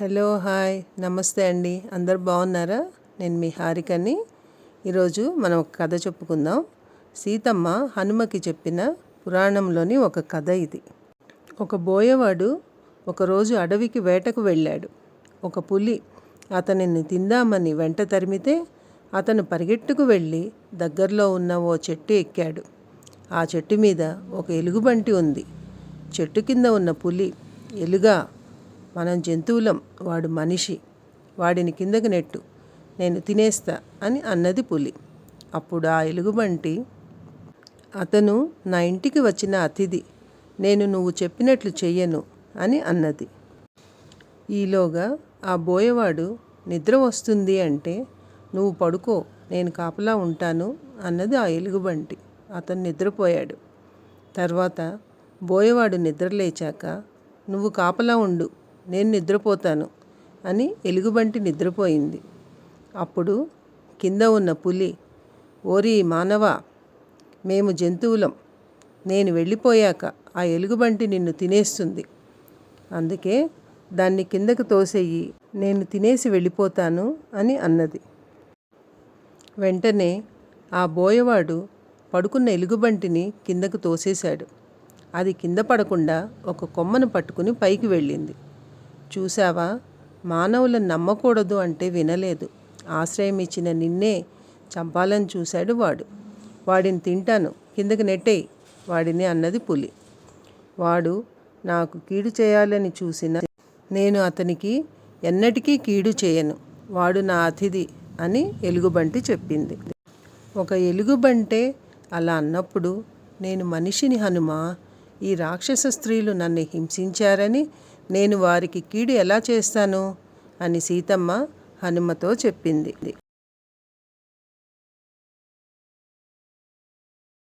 Hello hi. నమస్తే అండి. అందరు బాగున్నారా? నేను మీ హారికని. ఈరోజు మనం ఒక కథ చెప్పుకుందాం. సీతమ్మ హనుమకి చెప్పిన పురాణంలోని ఒక కథ ఇది. ఒక బోయవాడు ఒకరోజు అడవికి వేటకు వెళ్ళాడు. ఒక పులి అతనిని తిందామని వెంట తరిమితే అతను పరిగెట్టుకు వెళ్ళి దగ్గరలో ఉన్న ఓ చెట్టు ఎక్కాడు. ఆ చెట్టు మీద ఒక ఎలుగుబంటి ఉంది. చెట్టు కింద ఉన్న పులి ఎలుగా మనం జంతువులం వాడు మనిషి వాడిని కిందకి నెట్టు నేను తినేస్తా అని అన్నది పులి. అప్పుడు ఆ ఎలుగుబంటి అతను నా ఇంటికి వచ్చిన అతిథి నేను నువ్వు చెప్పినట్లు చెయ్యను అని అన్నది. ఈలోగా ఆ బోయవాడు నిద్ర వస్తుంది అంటే నువ్వు పడుకో నేను కాపలా ఉంటాను అన్నది ఆ ఎలుగుబంటి. అతను నిద్రపోయాడు. తర్వాత బోయవాడు నిద్రలేచాక నువ్వు కాపలా ఉండు నేను నిద్రపోతాను అని ఎలుగుబంటి నిద్రపోయింది. అప్పుడు కింద ఉన్న పులి ఓరి మానవ మేము జంతువులం నేను వెళ్ళిపోయాక ఆ ఎలుగుబంటి నిన్ను తినేస్తుంది. అందుకే దాన్ని కిందకు తోసేయి నేను తినేసి వెళ్ళిపోతాను అని అన్నది. వెంటనే ఆ బోయవాడు పడుకున్న ఎలుగుబంటిని కిందకు తోసేశాడు. అది కింద పడకుండా ఒక కొమ్మను పట్టుకుని పైకి వెళ్ళింది. చూశావా? మానవులను నమ్మకూడదు అంటే వినలేదు. ఆశ్రయం ఇచ్చిన నిన్నే చంపాలని చూశాడు వాడు. వాడిని తింటాను. కిందకి నెట్టేయి. వాడిని అన్నది పులి. వాడు నాకు కీడు చేయాలని చూసిన నేను అతనికి ఎన్నటికీ కీడు చేయను. వాడు నా అతిథి అని ఎలుగుబంటి చెప్పింది. ఒక ఎలుగుబంటే అలా అన్నప్పుడు నేను మనిషిని హనుమ? ఈ రాక్షస స్త్రీలు నన్ను హింసించారని నేను వారికి కీడు ఎలా చేస్తాను? అని సీతమ్మ హనుమతో చెప్పింది.